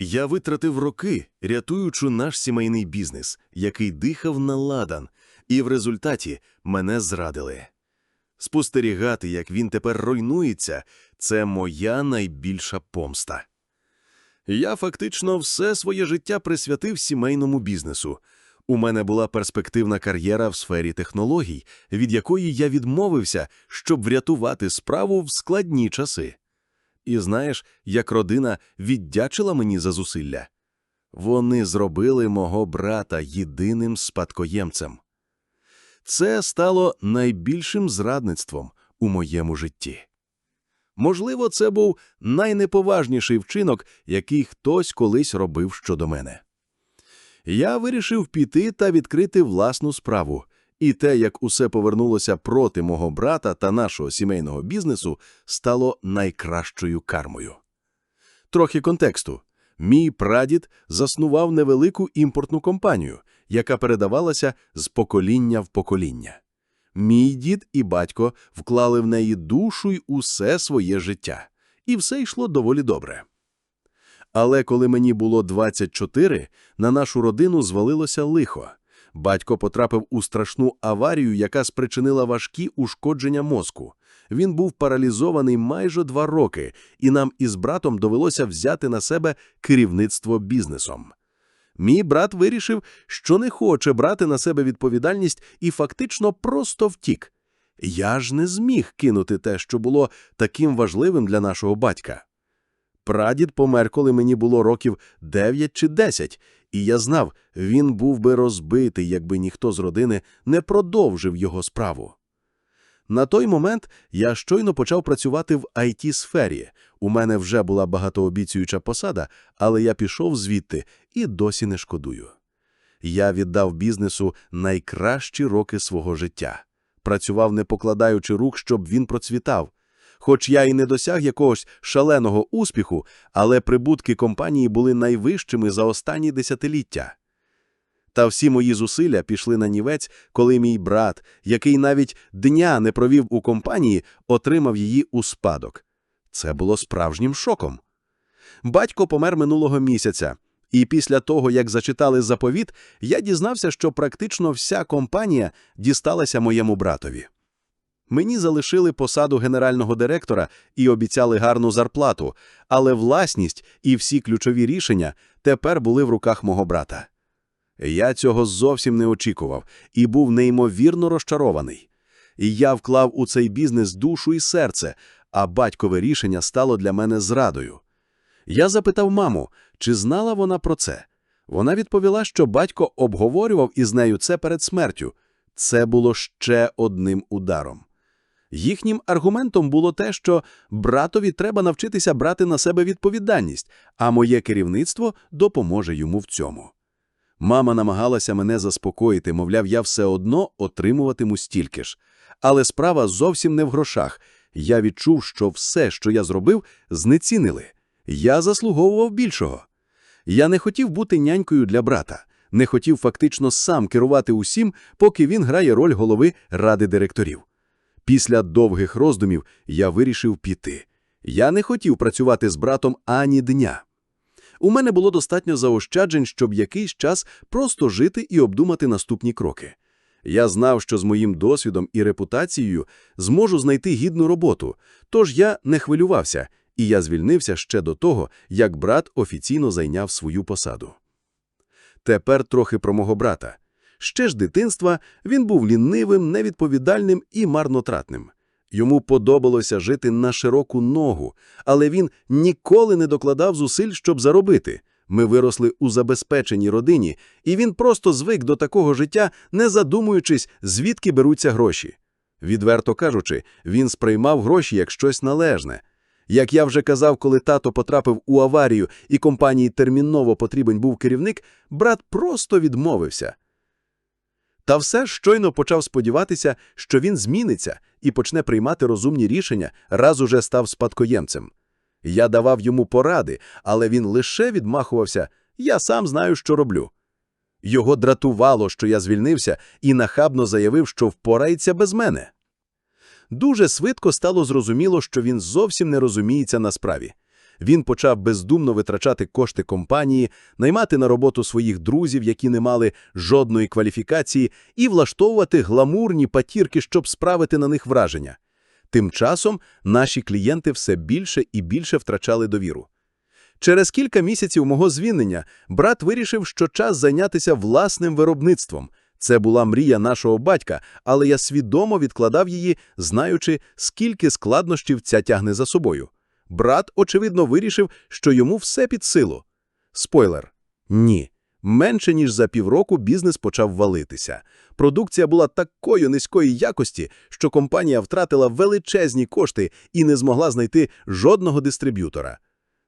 Я витратив роки, рятуючи наш сімейний бізнес, який дихав на ладан, і в результаті мене зрадили. Спостерігати, як він тепер руйнується, це моя найбільша помста. Я фактично все своє життя присвятив сімейному бізнесу. У мене була перспективна кар'єра в сфері технологій, від якої я відмовився, щоб врятувати справу в складні часи. І знаєш, як родина віддячила мені за зусилля? Вони зробили мого брата єдиним спадкоємцем. Це стало найбільшим зрадництвом у моєму житті. Можливо, це був найнеповажніший вчинок, який хтось колись робив щодо мене. Я вирішив піти та відкрити власну справу, і те, як усе повернулося проти мого брата та нашого сімейного бізнесу, стало найкращою кармою. Трохи контексту. Мій прадід заснував невелику імпортну компанію, яка передавалася з покоління в покоління. Мій дід і батько вклали в неї душу й усе своє життя, і все йшло доволі добре. Але коли мені було 24, на нашу родину звалилося лихо. Батько потрапив у страшну аварію, яка спричинила важкі ушкодження мозку. Він був паралізований майже два роки, і нам із братом довелося взяти на себе керівництво бізнесом. Мій брат вирішив, що не хоче брати на себе відповідальність і фактично просто втік. Я ж не зміг кинути те, що було таким важливим для нашого батька. Прадід помер, коли мені було років 9 чи 10, і я знав, він був би розбитий, якби ніхто з родини не продовжив його справу. На той момент я щойно почав працювати в IT-сфері. У мене вже була багатообіцююча посада, але я пішов звідти і досі не шкодую. Я віддав бізнесу найкращі роки свого життя. Працював, не покладаючи рук, щоб він процвітав. Хоч я і не досяг якогось шаленого успіху, але прибутки компанії були найвищими за останні десятиліття. Та всі мої зусилля пішли на нівець, коли мій брат, який навіть дня не провів у компанії, отримав її у спадок. Це було справжнім шоком. Батько помер минулого місяця, і після того, як зачитали заповіт, я дізнався, що практично вся компанія дісталася моєму братові. Мені залишили посаду генерального директора і обіцяли гарну зарплату, але власність і всі ключові рішення тепер були в руках мого брата. Я цього зовсім не очікував і був неймовірно розчарований. Я вклав у цей бізнес душу і серце, а батькове рішення стало для мене зрадою. Я запитав маму, чи знала вона про це. Вона відповіла, що батько обговорював із нею це перед смертю. Це було ще одним ударом. Їхнім аргументом було те, що братові треба навчитися брати на себе відповідальність, а моє керівництво допоможе йому в цьому. Мама намагалася мене заспокоїти, мовляв, я все одно отримуватиму стільки ж. Але справа зовсім не в грошах. Я відчув, що все, що я зробив, знецінили. Я заслуговував більшого. Я не хотів бути нянькою для брата, не хотів фактично сам керувати усім, поки він грає роль голови ради директорів. Після довгих роздумів я вирішив піти. Я не хотів працювати з братом ані дня. У мене було достатньо заощаджень, щоб якийсь час просто жити і обдумати наступні кроки. Я знав, що з моїм досвідом і репутацією зможу знайти гідну роботу, тож я не хвилювався, і я звільнився ще до того, як брат офіційно зайняв свою посаду. Тепер трохи про мого брата. Ще ж дитинства він був лінивим, невідповідальним і марнотратним. Йому подобалося жити на широку ногу, але він ніколи не докладав зусиль, щоб заробити. Ми виросли у забезпеченій родині, і він просто звик до такого життя, не задумуючись, звідки беруться гроші. Відверто кажучи, він сприймав гроші як щось належне. Як я вже казав, коли тато потрапив у аварію і компанії терміново потрібен був керівник, брат просто відмовився. Та все щойно почав сподіватися, що він зміниться і почне приймати розумні рішення, раз уже став спадкоємцем. Я давав йому поради, але він лише відмахувався я сам знаю, що роблю. Його дратувало, що я звільнився, і нахабно заявив, що впорається без мене. Дуже швидко стало зрозуміло, що він зовсім не розуміється на справі. Він почав бездумно витрачати кошти компанії, наймати на роботу своїх друзів, які не мали жодної кваліфікації, і влаштовувати гламурні патірки, щоб справити на них враження. Тим часом наші клієнти все більше і більше втрачали довіру. Через кілька місяців мого звільнення брат вирішив, що час зайнятися власним виробництвом. Це була мрія нашого батька, але я свідомо відкладав її, знаючи, скільки складнощів ця тягне за собою. Брат, очевидно, вирішив, що йому все під силу. Спойлер. Ні. Менше ніж за півроку бізнес почав валитися. Продукція була такої низької якості, що компанія втратила величезні кошти і не змогла знайти жодного дистриб'ютора.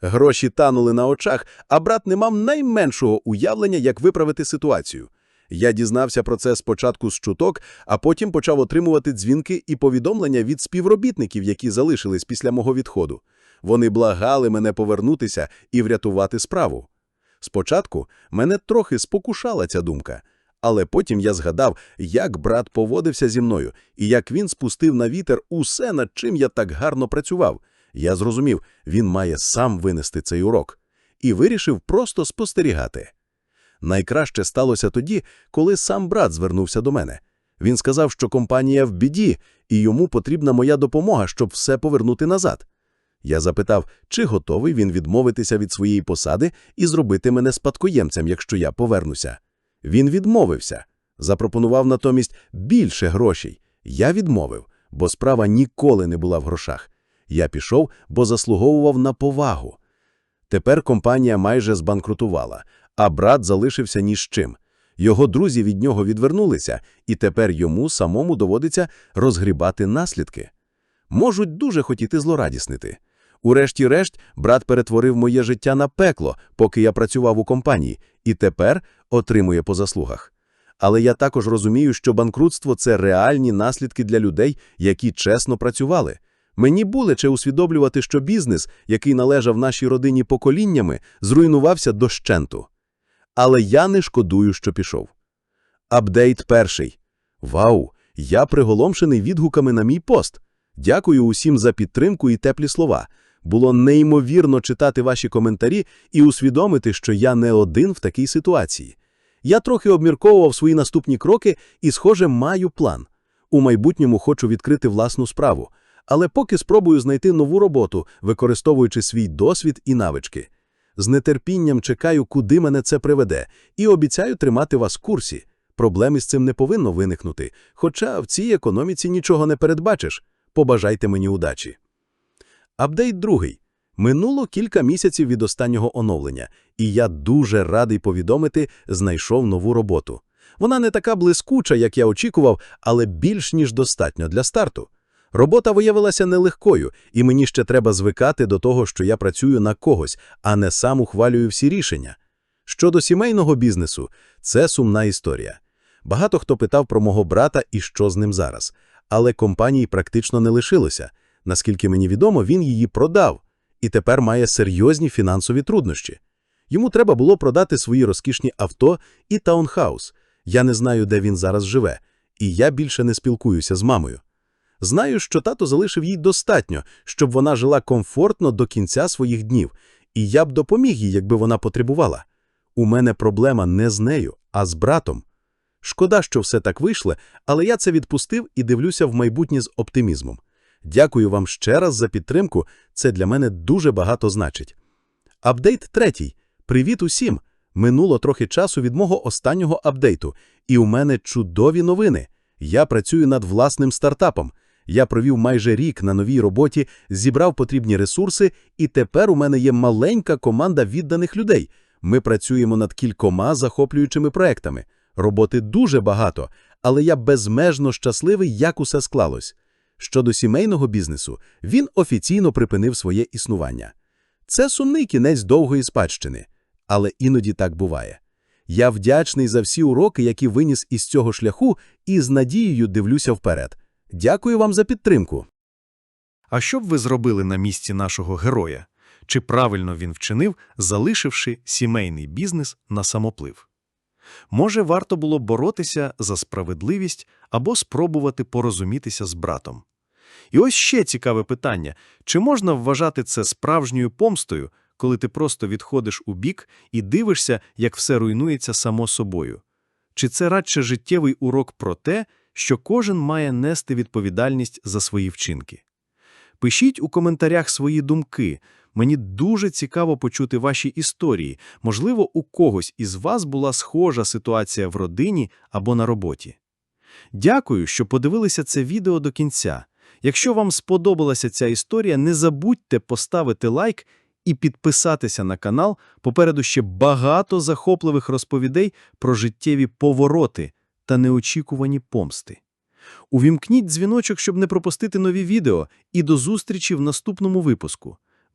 Гроші танули на очах, а брат не мав найменшого уявлення, як виправити ситуацію. Я дізнався про це спочатку з чуток, а потім почав отримувати дзвінки і повідомлення від співробітників, які залишились після мого відходу. Вони благали мене повернутися і врятувати справу. Спочатку мене трохи спокушала ця думка, але потім я згадав, як брат поводився зі мною і як він спустив на вітер усе, над чим я так гарно працював. Я зрозумів, він має сам винести цей урок. І вирішив просто спостерігати. Найкраще сталося тоді, коли сам брат звернувся до мене. Він сказав, що компанія в біді, і йому потрібна моя допомога, щоб все повернути назад. Я запитав, чи готовий він відмовитися від своєї посади і зробити мене спадкоємцем, якщо я повернуся. Він відмовився, запропонував натомість більше грошей. Я відмовив, бо справа ніколи не була в грошах. Я пішов, бо заслуговував на повагу. Тепер компанія майже збанкрутувала, а брат залишився ні з чим. Його друзі від нього відвернулися, і тепер йому самому доводиться розгрібати наслідки. Можуть дуже хотіти злорадіснити. Урешті-решт, брат перетворив моє життя на пекло, поки я працював у компанії, і тепер отримує по заслугах. Але я також розумію, що банкрутство – це реальні наслідки для людей, які чесно працювали. Мені боляче усвідомлювати, що бізнес, який належав нашій родині поколіннями, зруйнувався дощенту. Але я не шкодую, що пішов. Апдейт перший. Вау! Я приголомшений відгуками на мій пост. Дякую усім за підтримку і теплі слова. Було неймовірно читати ваші коментарі і усвідомити, що я не один в такій ситуації. Я трохи обмірковував свої наступні кроки і, схоже, маю план. У майбутньому хочу відкрити власну справу, але поки спробую знайти нову роботу, використовуючи свій досвід і навички. З нетерпінням чекаю, куди мене це приведе, і обіцяю тримати вас в курсі. Проблем із цим не повинно виникнути, хоча в цій економіці нічого не передбачиш. Побажайте мені удачі. Апдейт другий. Минуло кілька місяців від останнього оновлення, і я дуже радий повідомити, знайшов нову роботу. Вона не така блискуча, як я очікував, але більш ніж достатньо для старту. Робота виявилася нелегкою, і мені ще треба звикати до того, що я працюю на когось, а не сам ухвалюю всі рішення. Щодо сімейного бізнесу, це сумна історія. Багато хто питав про мого брата і що з ним зараз, але компанії практично не лишилося. Наскільки мені відомо, він її продав і тепер має серйозні фінансові труднощі. Йому треба було продати свої розкішні авто і таунхаус. Я не знаю, де він зараз живе, і я більше не спілкуюся з мамою. Знаю, що тато залишив їй достатньо, щоб вона жила комфортно до кінця своїх днів, і я б допоміг їй, якби вона потребувала. У мене проблема не з нею, а з братом. Шкода, що все так вийшло, але я це відпустив і дивлюся в майбутнє з оптимізмом. Дякую вам ще раз за підтримку, це для мене дуже багато значить. Апдейт третій. Привіт усім! Минуло трохи часу від мого останнього апдейту, і у мене чудові новини. Я працюю над власним стартапом. Я провів майже рік на новій роботі, зібрав потрібні ресурси, і тепер у мене є маленька команда відданих людей. Ми працюємо над кількома захоплюючими проектами. Роботи дуже багато, але я безмежно щасливий, як усе склалось. Щодо сімейного бізнесу, він офіційно припинив своє існування. Це сумний кінець довгої спадщини, але іноді так буває. Я вдячний за всі уроки, які виніс із цього шляху, і з надією дивлюся вперед. Дякую вам за підтримку. А що б ви зробили на місці нашого героя? Чи правильно він вчинив, залишивши сімейний бізнес на самоплив? Може, варто було боротися за справедливість або спробувати порозумітися з братом? І ось ще цікаве питання. Чи можна вважати це справжньою помстою, коли ти просто відходиш у бік і дивишся, як все руйнується само собою? Чи це радше життєвий урок про те, що кожен має нести відповідальність за свої вчинки? Пишіть у коментарях свої думки. Мені дуже цікаво почути ваші історії. Можливо, у когось із вас була схожа ситуація в родині або на роботі. Дякую, що подивилися це відео до кінця. Якщо вам сподобалася ця історія, не забудьте поставити лайк і підписатися на канал. Попереду ще багато захопливих розповідей про життєві повороти та неочікувані помсти. Увімкніть дзвіночок, щоб не пропустити нові відео, і до зустрічі в наступному випуску.